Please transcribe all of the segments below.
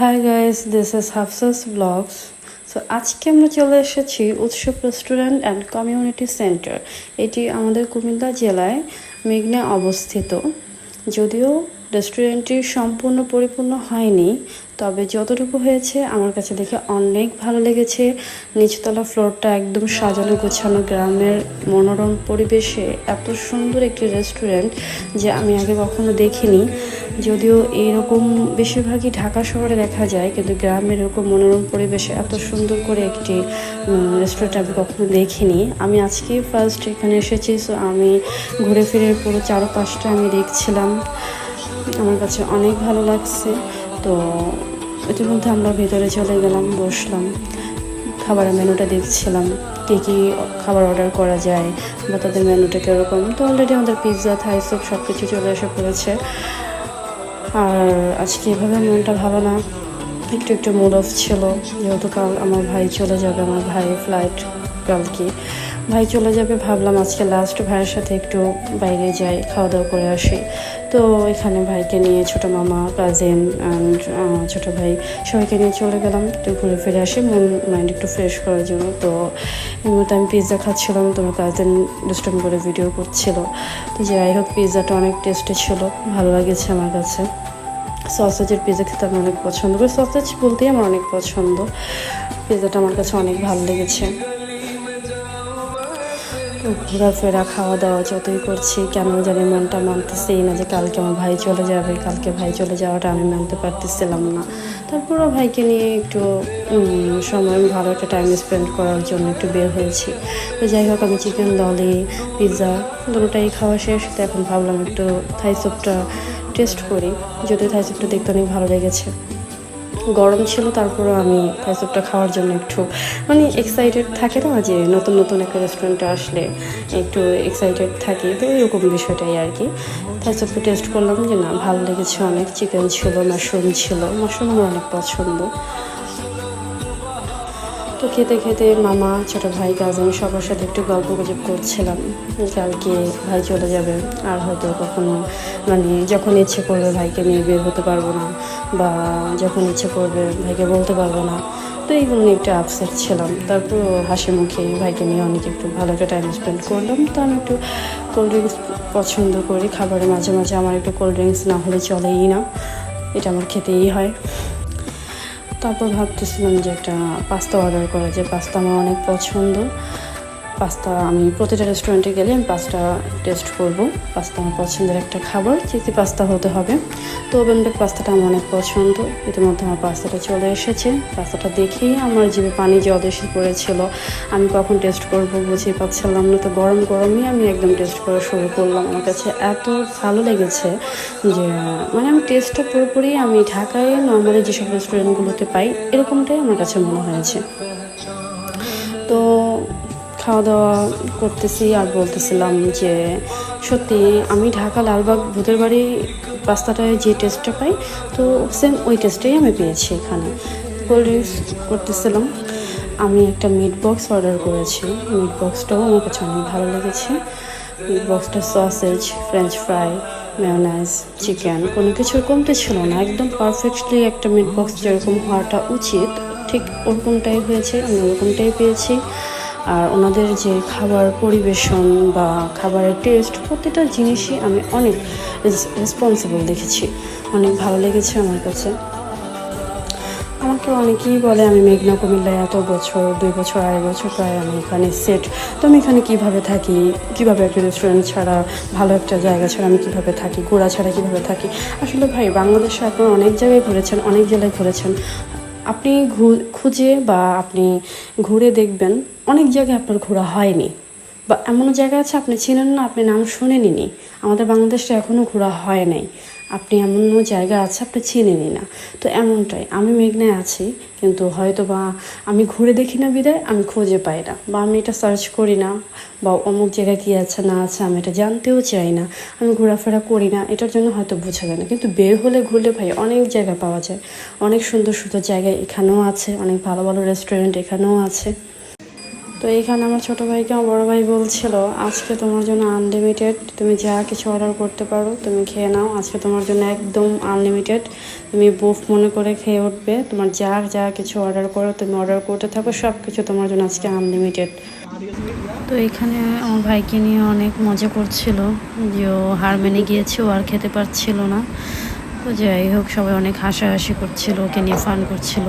Hi guys this is Hafsa's vlogs so আজকে আমরা চলে এসেছি উৎসব রেস্টুরেন্ট অ্যান্ড কমিউনিটি সেন্টার এটি আমাদের কুমিল্লা জেলায় মেঘনা অবস্থিত। যদিও রেস্টুরেন্টটি সম্পূর্ণ পরিপূর্ণ হয়নি তবে যতটুকু হয়েছে আমার কাছে দেখে অনেক ভালো লেগেছে। নিচতলা ফ্লোরটা একদম সাজানো গোছানো গ্রামের মনোরম পরিবেশে এত সুন্দর একটি রেস্টুরেন্ট যে আমি আগে কখনো দেখিনি। যদিও এইরকম বেশিরভাগই ঢাকা শহরে দেখা যায়, কিন্তু গ্রামের এরকম মনোরম পরিবেশে এত সুন্দর করে একটি রেস্টুরেন্ট আমি কখনো দেখিনি। আমি আজকেই ফার্স্ট এখানে এসেছি সো আমি ঘুরে ফিরে পুরো চারপাশটা আমি দেখছিলাম। আমার কাছে অনেক ভালো লাগছে, তো ইতিমধ্যে আমরা ভেতরে চলে গেলাম, বসলাম। খাবারের মেনুটা দেখছিলাম, কী কী খাবার অর্ডার করা যায় বা তাদের মেনুটা কীরকম। তো অলরেডি আমাদের পিৎজা থাই সব সব কিছু চলে এসে পড়েছে। আর আজকে এভাবে মনটা ভালো না। একটু একটু মুড অফ ছিল, যেহেতু কাল আমার ভাই চলে যাবে, আমার ভাই ফ্লাইট কালকে। ভাই চলে যাবে, ভাবলাম আজকে লাস্ট ভাইয়ের সাথে একটু বাইরে যাই খাওয়া দাওয়া করে আসি। তো এখানে ভাইকে নিয়ে ছোটো মামা কাজিন অ্যান্ড ছোটো ভাই সবাইকে নিয়ে চলে গেলাম। তো ঘুরে ফিরে আসি, মন মাইন্ড একটু ফ্রেশ করার জন্য। তো এই মুহূর্তে আমি পিৎজা খাচ্ছিলাম, তোমার কাজিন দুষ্টম করে ভিডিও করছিল। তো যাই হোক পিৎজাটা অনেক টেস্টি ছিল, ভালো লাগেছে আমার কাছে। সসেজের পিৎজা খেতে আমি অনেক পছন্দ করি। সসেজ বলতেই আমার অনেক পছন্দ। পিৎজাটা আমার কাছে অনেক ভালো লেগেছে। ঘোরাফেরা খাওয়া দাওয়া যতই করছি, কেন জানি মনটা মানতেছেই না যে কালকে আমার ভাই চলে যাবে, কালকে ভাই চলে যাওয়াটা আমি মানতে পারতেছিলাম না। তারপরও ভাইকে নিয়ে একটু সময়, ভালো একটা টাইম স্পেন্ড করার জন্য একটু বের হয়েছি। তো যাই হোক, আমি চিকেন ললি পিৎজা দুটোটাই খাওয়া শেষ। তো এখন ভাবলাম একটু থাই স্যুপটা টেস্ট করি। যদিও থাই স্যুপটা দেখতে অনেক ভালো লেগেছে। গরম ছিল তারপরে আমি থাই খাওয়ার জন্য একটু মানে এক্সাইটেড থাকে না যে নতুন নতুন একটা রেস্টুরেন্টে আসলে একটু এক্সাইটেড থাকি, তো এরকম বিষয়টাই আর কি। থাই টেস্ট করলাম যে না, ভালো লেগেছে অনেক চিকেন ছিল মাশরুম ছিল মাশরুম আমার অনেক পছন্দ। তো খেতে খেতে মামা, ছোটো ভাই কাজিন সবার সাথে একটু গল্প গুজব করছিলাম। কালকে ভাই চলে যাবে, আর হয়তো কখনো মানে যখন ইচ্ছে করবে ভাইকে নিয়ে বের হতে পারব না, বা যখন ইচ্ছে করবে ভাইকে বলতে পারব না। তো এইগুলো নিয়ে একটু আপসেট ছিলাম। তারপর হাসি মুখে ভাইকে নিয়ে অনেক একটু ভালো একটা টাইম স্পেন্ড করলাম। তো আমি একটু কোল্ড ড্রিঙ্কস পছন্দ করি। খাবারের মাঝে মাঝে আমার একটু কোল্ড ড্রিঙ্কস না হলে চলেই না। এটা আমার খেতেই হয়। তারপর ভাবতেছিলাম যে একটা পাস্তা অর্ডার করা যে পাস্তা আমার অনেক পছন্দ। পাস্তা আমি প্রতিটা রেস্টুরেন্টে গেলে আমি পাস্তা টেস্ট করব। পাস্তা আমার পছন্দের একটা খাবার চিজি পাস্তা হতে হবে। তো ওভেন বেক পাস্তাটা আমার অনেক পছন্দ। ইতিমধ্যে আমার পাস্তাটা চলে এসেছে। পাস্তাটা দেখেই আমার জিভে পানি জল এসে পড়েছিল। আমি কখন টেস্ট করব বুঝেই পাচ্ছিলাম না। তো গরম গরমই আমি একদম টেস্ট করা শুরু করলাম। আমার কাছে এত ভালো লেগেছে যে মানে আমি টেস্টটা পুরোপুরি আমি ঢাকায় নর্মালি যেসব রেস্টুরেন্টগুলোতে পাই, এরকমটাই আমার কাছে মনে হয়েছে। তো খাওয়া দাওয়া করতেছি আর বলতেছিলাম যে, সত্যি আমি ঢাকা লালবাগ ভূতের বাড়ি পাস্তাটায় যে টেস্টটা পাই, তো সেম ওই টেস্টেই আমি পেয়েছি এখানে। কোল্ড ড্রিঙ্কস করতেছিলাম। আমি একটা মিট বক্স অর্ডার করেছি। মিট বক্সটাও আমার কাছে অনেক ভালো লেগেছে। মিট বক্সটা sausage French fry mayonnaise chicken কোনো কিছুর কমতে ছিল না। একদম পারফেক্টলি একটা মিট বক্স যেরকম হওয়াটা উচিত, ঠিক ওরকমটাই হয়েছে, আমি ওরকমটাই পেয়েছি। আর ওনাদের যে খাবার পরিবেশন বা খাবারের টেস্ট প্রতিটা জিনিসই আমি অনেক রেসপন্সিবল দেখেছি। অনেক ভালো লেগেছে আমার কাছে। আমাকে অনেকেই বলে, আমি মেঘনা কুমিল্লায় এত বছর, দুই বছর, আড়াই বছর প্রায় আমি এখানে সেট তো আমি এখানে কীভাবে থাকি? কীভাবে একটা রেস্টুরেন্ট ছাড়া, ভালো একটা জায়গা ছাড়া আমি কীভাবে থাকি? ঘোরা ছাড়া কীভাবে থাকি? আসলে ভাই, বাংলাদেশে আপনারা অনেক জায়গায় ঘুরেছেন, অনেক জেলায় ঘুরেছেন। আপনি খুঁজে বা আপনি ঘুরে দেখবেন অনেক জায়গায় আপনার ঘোরা হয়নি। বা এমন জায়গা আছে আপনি ছিলেন না, আপনি নাম শুনেনি আমাদের বাংলাদেশটা এখনও ঘোরা হয় নাই। আপনি এমন জায়গা আছে, আপনি চেনেনি না। তো এমনটাই, আমি মেঘনায় আছি, কিন্তু হয়তো বা আমি ঘুরে দেখি না বিদায়, আমি খুঁজে পাই না। বা আমি এটা সার্চ করি না, বা অমুক জায়গায় কী আছে, না আছে, আমি এটা জানতেও চাই না, আমি ঘোরাফেরা করি না, এটার জন্য হয়তো বোঝা যায় না। কিন্তু বের হলে ঘুরলে ভাই, অনেক জায়গা পাওয়া যায়, অনেক সুন্দর সুন্দর জায়গা এখানেও আছে, অনেক ভালো ভালো রেস্টুরেন্ট এখানেও আছে। তো এইখানে আমার ছোট ভাইকে আমার বড় ভাই বলছিল, আজকে তোমার জন্য আনলিমিটেড তুমি যা কিছু অর্ডার করতে পারো, তুমি খেয়ে নাও। আজকে তোমার জন্য একদম আনলিমিটেড তুমি বুফ মনে করে খেয়ে উঠবে। তোমার যা যা কিছু অর্ডার করো, তুমি অর্ডার করতে থাকো সব কিছু তোমার জন্য আজকে আনলিমিটেড তো এখানে আমার ভাইকে নিয়ে অনেক মজা করছিল, যে ও হার মেনে গিয়েছে, ও আর খেতে পারছিল না। তো যাই হোক, সবাই অনেক হাসাহাসি করছিল, ওকে নিয়ে ফান করছিল।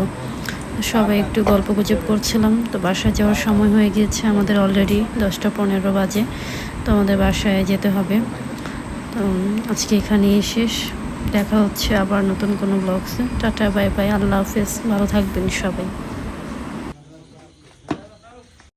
সবাই একটু গল্প গুজব করছিলাম। তো বাসায় যাওয়ার সময় হয়ে গিয়েছে, আমাদের অলরেডি দশটা পনেরো বাজে। তো আমাদের বাসায় যেতে হবে। তো, আজকে এখানেই শেষ। দেখা হচ্ছে আবার নতুন কোনো ব্লগসে টাটা বাই বাই আল্লাহ হাফেজ। ভালো থাকবেন সবাই।